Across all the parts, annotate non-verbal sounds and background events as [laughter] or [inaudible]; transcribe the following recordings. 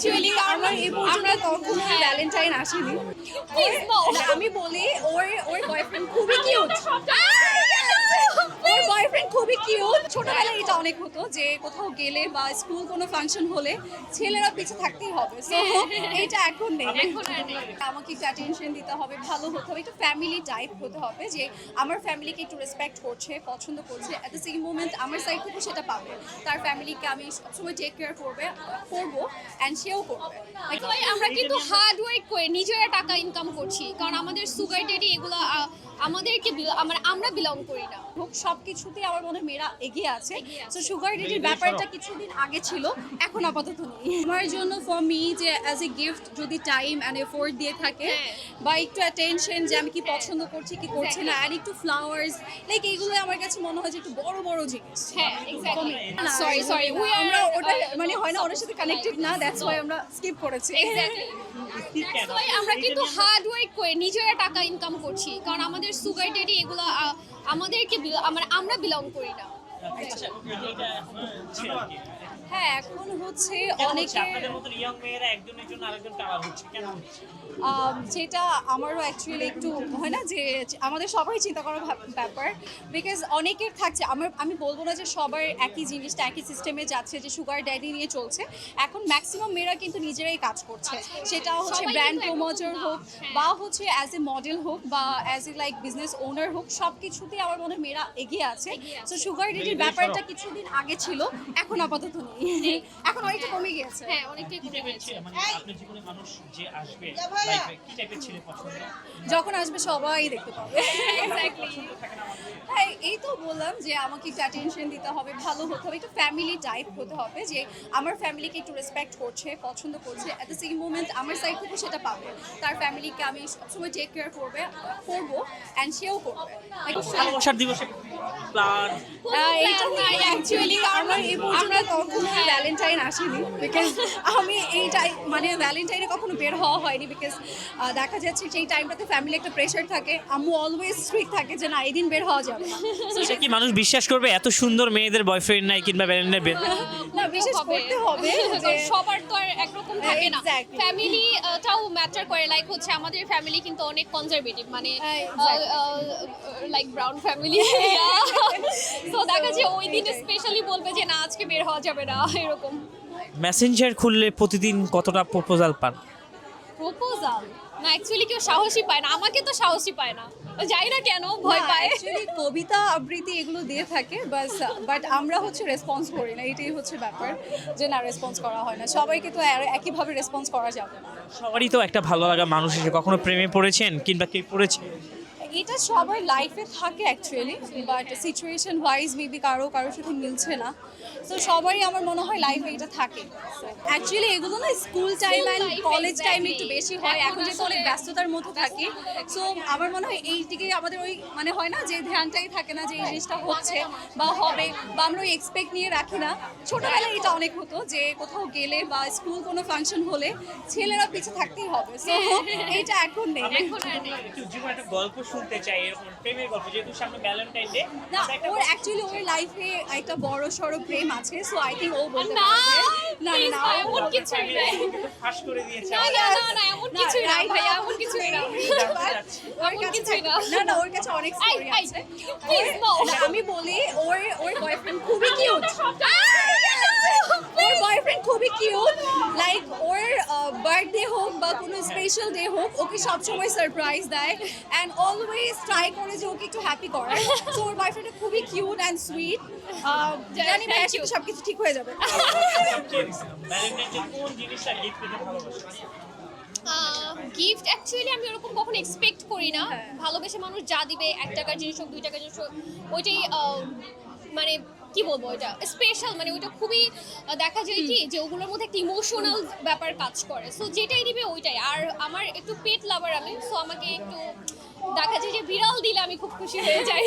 Actually আমার এই আমরা কখনো ভ্যালেন্টাইন আসেনি। না, আমি বলি ওর ওর বয়ফ্রেন্ড খুবই কিউট বয়ফ্রেন্ড খুবই কিউট ছোটবেলায় এটা অনেক হতো যে কোথাও গেলে বা স্কুল কোনো ফাংশন হলে ছেলেরা পিছে থাকতেই হবে। এইটা এখন নেই। আমাকে একটু অ্যাটেনশন দিতে হবে ভালো হতে হবে একটু ফ্যামিলি টাইপ হতে হবে যে আমার ফ্যামিলিকে একটু রেসপেক্ট করছে পছন্দ করছে। অ্যাট দ্য সেম মোমেন্ট আমার সাইড থেকে সেটা পাবে। তার ফ্যামিলিকে আমি সবসময় টেক কেয়ার করবে করব অ্যান্ড সেও করবে। আমরা কিন্তু হার্ড ওয়ার্ক করে নিজেরা টাকা ইনকাম করছি। কারণ আমাদের সুগার ডেডি এগুলো আমাদেরকে বিল- আমরা আমরা বিলং করি না। হোক সব কিছুতেই আমার মনে মেয়েরা এগিয়ে আছে। আছে। সুগার ডেডির ব্যাপারটা কিছুদিন আগে ছিল এখন আপাতত নেই। আমার জন্য ফর মি যে অ্যাজ এ গিফট যদি টাইম অ্যান্ড এফোর্ট দিয়ে থাকে হ্যাঁ। বা একটু অ্যাটেনশন যে আমি কি পছন্দ করছি কি করছি না অ্যান্ড একটু ফ্লাওয়ার্স লাইক এইগুলো আমার কাছে মনে হয় যে একটু বড় বড় জিনিস। হ্যাঁ সরি সরি আমরা ওটা মানে হয় না ওটার সাথে কানেক্টেড না দ্যাটস ওয়াই আমরা স্কিপ করেছি। আমরা কিন্তু হার্ড ওয়ার্ক করে নিজেরা টাকা ইনকাম করছি। কারণ আমাদের সুগার ডেডি এগুলো আমাদেরকে আমরা আমরা বিলং করি না। হ্যাঁ এখন হচ্ছে অনেক অনেকে আপনাদের মতন ইয়ং মেয়েরা একজনের জন্য আরেকজন টাওয়ার হচ্ছে? কেন হচ্ছে? যেটা আমারও অ্যাকচুয়ালি একটু হয় না যে আমাদের সবারই চিন্তা করার ব্যাপার বিকজ অনেকের থাকছে। আমার আমি বলব না যে সবার একই জিনিসটা একই সিস্টেমে যাচ্ছে যে সুগার ড্যাডি নিয়ে চলছে। এখন ম্যাক্সিমাম মেয়েরা কিন্তু নিজেরাই কাজ করছে। সেটা হচ্ছে ব্র্যান্ড প্রমোটার হোক। বা হচ্ছে অ্যাজ এ মডেল হোক বা as a like business owner হোক সব কিছুতেই আমার মনে হয় মেয়েরা এগিয়ে আছে। এগিয়ে আছে। তো সুগার ড্যাডির ব্যাপারটা কিছুদিন আগে ছিল এখন আপাতত নেই। [laughs] এখন অনেকটা কমে গিয়েছে। হ্যাঁ অনেকটাই কমে গেছে মানে আপনার জীবনে মানুষ যে আসবে লাইফে কি টাইপের ছেলে পছন্দ? যখন আসবে সবাই দেখতে পাবে। এক্স্যাক্টলি হ্যাঁ এই তো বললাম যে আমাকে একটু অ্যাটেনশন দিতে হবে ভালো হতে হবে একটু ফ্যামিলি টাইপ হতে হবে যে আমার ফ্যামিলিকে একটু রেসপেক্ট করছে পছন্দ করছে। অ্যাট দ্য সেম মোমেন্ট আমার সাইড থেকে সেটা পাবে। তার ফ্যামিলিকে আমি সবসময় টেক কেয়ার করবে করব অ্যান্ড সেও করবে। ভালোবাসার দিবসে প্ল্যান এইটা নাই অ্যাকচুয়ালি আমার এই আমরা কখনো ভ্যালেন্টাইন আসেনি বিকজ আমি এই টাইম মানে ভ্যালেন্টাইনে কখনো বের হওয়া হয়নি বিকজ দেখা যাচ্ছে সেই টাইমটাতে ফ্যামিলি একটা প্রেশার থাকে আম্মু অলওয়েজ স্ট্রিক্ট থাকে যে না এই দিন বের হওয়া যাবে এটা কি মানুষ বিশ্বাস করবে এত সুন্দর মেয়েদের বয়ফ্রেন্ড নাই কিংবা ভ্যালেন্টাইন বের [laughs] না বিশেষ করতে হবে [laughs] সবার তো আর একরকম থাকে না। Exactly. ফ্যামিলি টাও ম্যাটার করে। লাইক হচ্ছে আমাদের ফ্যামিলি কিন্তু অনেক কনজারভেটিভ মানে লাইক ব্রাউন ফ্যামিলি তো দেখা যায় ওই দিন স্পেশালি বলবে যে না আজকে বের হওয়া যাবে না এরকম। মেসেঞ্জার খুললে প্রতিদিন কতটা প্রপোজাল পান? প্রপোজাল না অ্যাকচুয়ালি কেউ সাহসী পায় না। আমাকে তো সাহসী পায় না। যাই না কেন ভয় পায়। অ্যাকচুয়ালি কবিতা আবৃত্তি এগুলো দিয়ে থাকে বাস বাট আমরা হচ্ছে রেসপন্স করি না। এটাই হচ্ছে ব্যাপার যে না রেসপন্স করা হয় না। সবাইকে তো আর একইভাবে রেসপন্স করা যাবে না। সবারই তো একটা ভালো লাগা মানুষ এসে কখনো প্রেমে পড়েছেন কিংবা কে পড়েছে? এটা সবার লাইফে থাকে actually but situation wise maybe কারও কারোর সাথে মিলছে না। তো সবারই আমার মনে হয় লাইফে এটা থাকে। অ্যাকচুয়ালি এগুলো না school time and college time একটু বেশি হয়। এখন যেহেতু অনেক ব্যস্ততার মধ্যে থাকি সো আমার মনে হয় এই দিকে আমাদের ওই মানে হয় না যে ধ্যানটাই থাকে না যে এই জিনিসটা হচ্ছে বা হবে বা আমরা ওই এক্সপেক্ট নিয়ে রাখি না। ছোটবেলায় এটা অনেক হতো যে কোথাও গেলে বা স্কুল কোনো ফাংশন হলে ছেলেরা পিছে থাকতেই হবে। সো [laughs] এইটা এখন নেই। এখন আর নেই। একটু জীবন চাই এরকম প্রেমের গল্প যেহেতু সামনে ভ্যালেন্টাইন ডে না ওর অ্যাকচুয়ালি ওর লাইফে একটা বড় সড়ো প্রেম আছে সো আই ও বলতে পারবে। না না এমন পারবে। নাই। ফাঁস করে দিয়েছে না না না এমন না, কিছুই না right ভাইয়া now এমন কিছুই না ওর এমন কাছে না। না ওর কাছে অনেক স্টোরি আছে. আমি বলি ওর ওর বয়ফ্রেন্ড খুবই কিউট ওর বয়ফ্রেন্ড খুবই কিউট লাইক ওর বার্থডে হোক বা কোনো স্পেশাল ডে হোক ওকে সবসময় সারপ্রাইজ দেয় অ্যান্ড অলওয়েজ ট্রাই করে যে ওকে একটু হ্যাপি করে তো ওর বয়ফ্রেন্ড খুবই কিউট অ্যান্ড সুইট জানি. সাথে সব কিছু ঠিক হয়ে যাবে গিফট অ্যাকচুয়ালি আমি ওরকম কখনো এক্সপেক্ট করি না হ্যাঁ। ভালোবেসে মানুষ যা দিবে এক টাকার জিনিস হোক দুই টাকার জিনিস হোক ওইটাই মানে কি বলব ওইটা? স্পেশাল মানে ওইটা খুবই দেখা যায় কি যে ওগুলোর মধ্যে একটা ইমোশনাল ব্যাপার কাজ করে। সো যেটাই দিবে ওইটাই। আর আমার একটু পেট লাভার আমি সো আমাকে একটু দেখা যায় যে বিড়াল দিলে আমি খুব খুশি হয়ে যাই।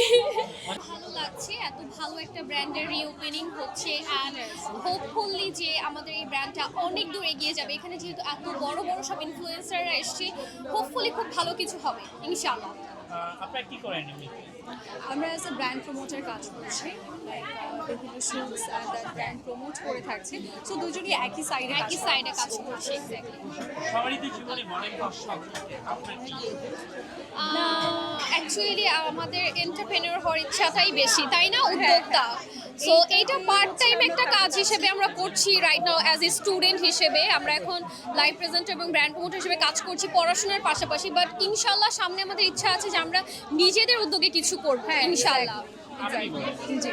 ভালো লাগছে এত ভালো একটা ব্র্যান্ডের রিওপেনিং হচ্ছে অ্যান্ড হোপফুলি যে আমাদের এই ব্র্যান্ডটা অনেক দূর এগিয়ে যাবে। এখানে যেহেতু এত বড় বড় সব ইনফ্লুয়েন্সাররা এসছে হোপফুলি খুব ভালো কিছু হবে ইনশাআল্লাহ। আপনারা কি করেন আমরা অ্যাজ এ ব্র্যান্ড প্রমোটার কাজ করছি লাইক বিভিন্ন শুটস অ্যান্ড ব্র্যান্ড প্রমোট করে থাকছি। সো দুজনই একই সাইডে একই সাইডে কাজ করছি এক্স্যাক্টলি সবারই তো জীবনে আপনার কি? অ্যাকচুয়ালি আমাদের এন্টারপ্রেনিয়র হওয়ার ইচ্ছাটাই বেশি তাই না উদ্যোক্তা? সো এইটা পার্ট টাইম একটা কাজ হিসেবে আমরা করছি right now as a student হিসেবে। আমরা এখন লাইভ প্রেজেন্ট এবং ব্র্যান্ড প্রমোটার হিসেবে কাজ করছি পড়াশোনার পাশাপাশি বাট ইনশাল্লাহ সামনে আমাদের ইচ্ছা আছে যে আমরা নিজেদের উদ্যোগে কিছু করব হ্যাঁ, ইনশাল্লাহ জি।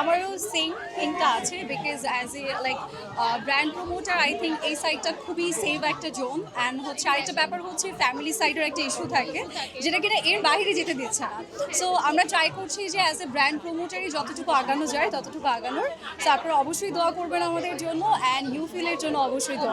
আমারও সেম থিংটা আছে because as a like brand promoter I think এই সাইডটা খুবই সেভ একটা জোন অ্যান্ড হচ্ছে আরেকটা ব্যাপার হচ্ছে ফ্যামিলি সাইডের একটা ইস্যু থাকে, যেটা কিনা এর বাইরে যেতে দিচ্ছে না। সো আমরা ট্রাই করছি যে অ্যাজ এ ব্র্যান্ড প্রমোটারই যতটুকু আগানো যায়, ততটুকু আগানোর। সো আপনারা অবশ্যই দোয়া করবেন আমাদের জন্য অ্যান্ড ইউ ফিলের জন্য অবশ্যই দোয়া